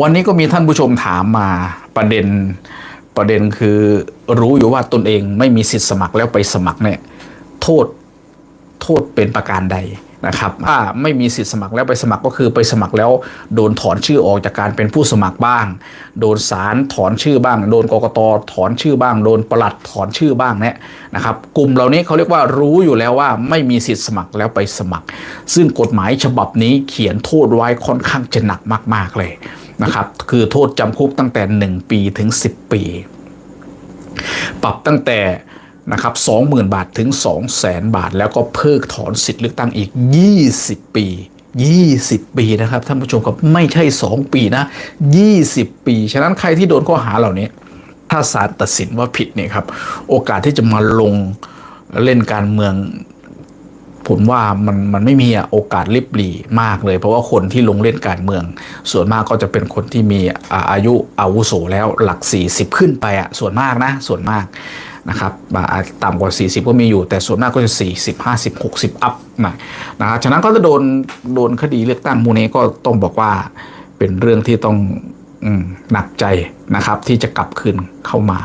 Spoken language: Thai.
วันนี้ก็มีท่านผู้ชมถามมาประเด็นประเด็นคือรู้อยู่ว่าตนเองไม่มีสิทธิ์สมัครแล้วไปสมัครเนี่ยโทษโทษเป็นประการใดนะครับถ้าไม่มีสิทธิ์สมัครแล้วไปสมัครก็คือไปสมัครแล้วโดนถอนชื่อออกจากการเป็นผู้สมัครบ้าง โดนศาลถอนชื่อบ้าง โดนกกตถอนชื่อบ้าง โดนประหลัดถอนชื่อบ้างเนี่ยนะครับ กลุ่มเหล่านี้เขาเรียกว่ารู้อยู่แล้วว่าไม่มีสิทธิ์สมัครแล้วไปสมัคร ซึ่งกฎหมายฉบับนี้เขียนโทษไว้ค่อนข้างจะหนักมาก ๆเลย นะครับ คือโทษจำคุกตั้งแต่ 1 ปีถึง 10 ปี ปรับตั้งแต่นะครับ20,000 บาทถึง 200,000 บาท แล้วก็เพิกถอนสิทธิ์เลือกตั้งอีก 20 ปี 20 ปีนะครับท่านผู้ชมครับไม่ใช่ 2 ปีนะ 20 ปี ฉะนั้นใครที่โดนข้อหาเหล่านี้ ถ้าศาลตัดสินว่าผิดเนี่ยครับ โอกาสที่จะมาลงเล่นการเมือง ผมว่ามันมันไม่มีโอกาสริบหรี่มากเลย เพราะว่าคนที่ลงเล่นการเมือง ส่วนมากก็จะเป็นคนที่มีอาอายุอาวุโสแล้วหลัก 40 ขึ้นไปอะส่วนมากนะส่วนมากนะครับอ่าต่ำกว่า 40 ก็มีอยู่ แต่ส่วนมากก็จะ 40 50 60 อัพนะนะครับฉะนั้นก็จะโดนโดนคดีเลือกตั้งมูนี้ก็ต้องบอกว่าเป็นเรื่องที่ต้องหนักใจนะครับที่จะกลับคืนเข้ามา